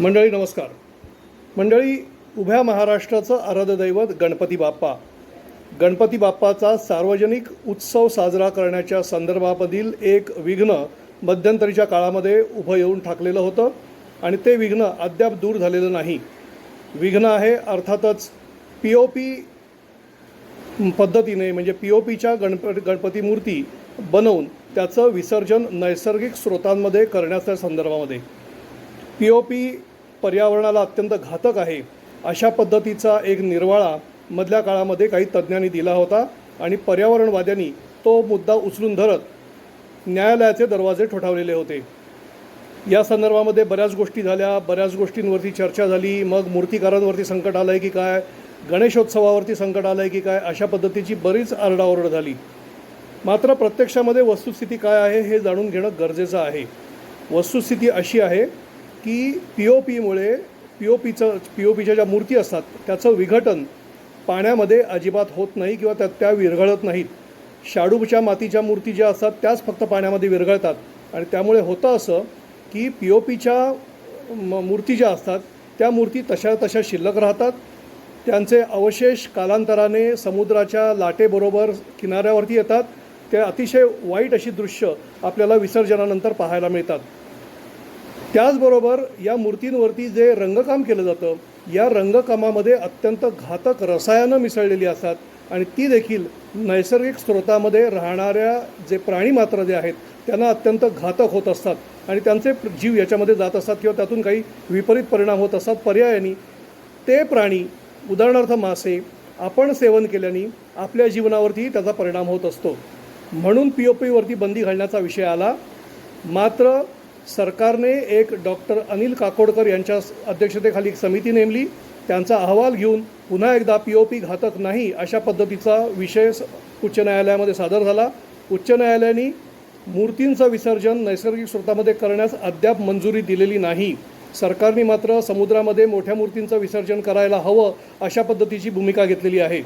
मंडळी नमस्कार. मंडळी उभ्या महाराष्ट्राचं आराध्य दैवत गणपती बाप्पा. गणपती बाप्पाचा सार्वजनिक उत्सव साजरा करण्याच्या संदर्भामधील एक विघ्न मध्यंतरीच्या काळामध्ये उभं येऊन ठाकलेलं होतं आणि ते विघ्न अद्याप दूर झालेलं नाही. विघ्न आहे अर्थातच पी ओ पी पद्धतीने म्हणजे पी ओ पीच्या गणप गणपती मूर्ती बनवून त्याचं विसर्जन नैसर्गिक स्रोतांमध्ये करण्याच्या संदर्भामध्ये. पी ओ पी पर्यावरणाला अत्यंत घातक आहे. अशा पद्धतीचा एक निर्वाळा मधल्या काळामध्ये काही तज्ज्ञांनी दिला होता आणि पर्यावरणवाद्यांनी तो मुद्दा उचलून धरत न्यायालयाचे दरवाजे ठोठावलेले होते. या संदर्भामध्ये बऱ्याच गोष्टी झाल्या. बऱ्याच गोष्टींवरती चर्चा झाली. मग मूर्तिकारांवरती संकट आलं आहे की काय? गणेशोत्सवावरती संकट आलं आहे की काय? अशा पद्धतीची बरीच आरडाओरड झाली. मात्र प्रत्यक्षामध्ये वस्तुस्थिती काय आहे हे जाणून घेणं गरजेचं आहे. वस्तुस्थिती अशी आहे की पी ओ पीमुळे पी ओ पीचं पी ओ पीच्या ज्या मूर्ती असतात त्याचं विघटन पाण्यामध्ये अजिबात होत नाही किंवा त्या त्या विरघळत नाहीत. शाडूच्या मातीच्या मूर्ती ज्या असतात त्याच फक्त पाण्यामध्ये विरघळतात. आणि त्यामुळे होतं असं की पी ओ पीच्या मूर्ती ज्या असतात त्या मूर्ती तशा तशा शिल्लक राहतात. त्यांचे अवशेष कालांतराने समुद्राच्या लाटेबरोबर किनाऱ्यावरती येतात. ते अतिशय वाईट अशी दृश्य आपल्याला विसर्जनानंतर पाहायला मिळतात. त्याचबरोबर या मूर्तींवरती जे रंगकाम केलं जातं या रंगकामामध्ये अत्यंत घातक रसायनं मिसळलेली असतात आणि ती देखील नैसर्गिक स्रोतामध्ये राहणाऱ्या जे प्राणी मात्र जे आहेत त्यांना अत्यंत घातक होत असतात आणि त्यांचे जीव याच्यामध्ये जात असतात किंवा त्यातून काही विपरीत परिणाम होत असतात. पर्यायाने ते प्राणी उदाहरणार्थ मासे आपण सेवन केल्याने आपल्या जीवनावरती त्याचा परिणाम होत असतो. म्हणून पी ओ पीवरती बंदी घालण्याचा विषय आला. मात्र सरकारने एक डॉक्टर अनिल काकोडकर यांच्या अध्यक्षतेखाली एक समिती नेमली. त्यांचा अहवाल घेऊन पुन्हा एकदा पी ओ पी घातक नाही अशा पद्धतीचा विषय स- उच्च न्यायालयामध्ये सादर झाला. उच्च न्यायालयाने मूर्तींचं विसर्जन नैसर्गिक स्रोतामध्ये करण्यास अद्याप मंजुरी दिलेली नाही. सरकारने मात्र समुद्रामध्ये मोठ्या मूर्तींचं विसर्जन करायला हवं अशा पद्धतीची भूमिका घेतलेली आहे.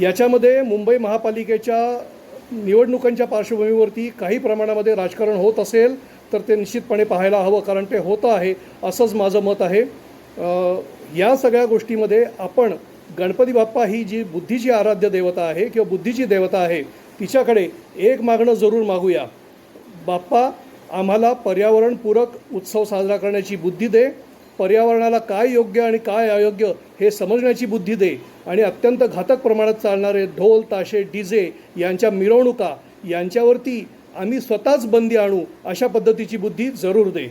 याच्यामध्ये मुंबई महापालिकेच्या निवडणुकांच्या पार्श्वभूमीवरती काही प्रमाणामध्ये राजकारण होत असेल तर ते निश्चितपणे पाहायला हवं कारण ते होतं आहे असंच माझं मत आहे. या सगळ्या गोष्टीमध्ये आपण गणपती बाप्पा ही जी बुद्धीची आराध्य देवता आहे किंवा बुद्धीची देवता आहे तिच्याकडे एक मागणं जरूर मागूया. बाप्पा आम्हाला पर्यावरणपूरक उत्सव साजरा करण्याची बुद्धी दे. पर्यावरणाला काय योग्य आणि काय अयोग्य हे समजण्याची बुद्धी दे. आणि अत्यंत घातक प्रमाणात चालणारे ढोल ताशे डीजे यांच्या मिरवणुका यांच्यावरती आम्ही स्वतःच बंदी आणू अशा पद्धतीची बुद्धी जरूर दे.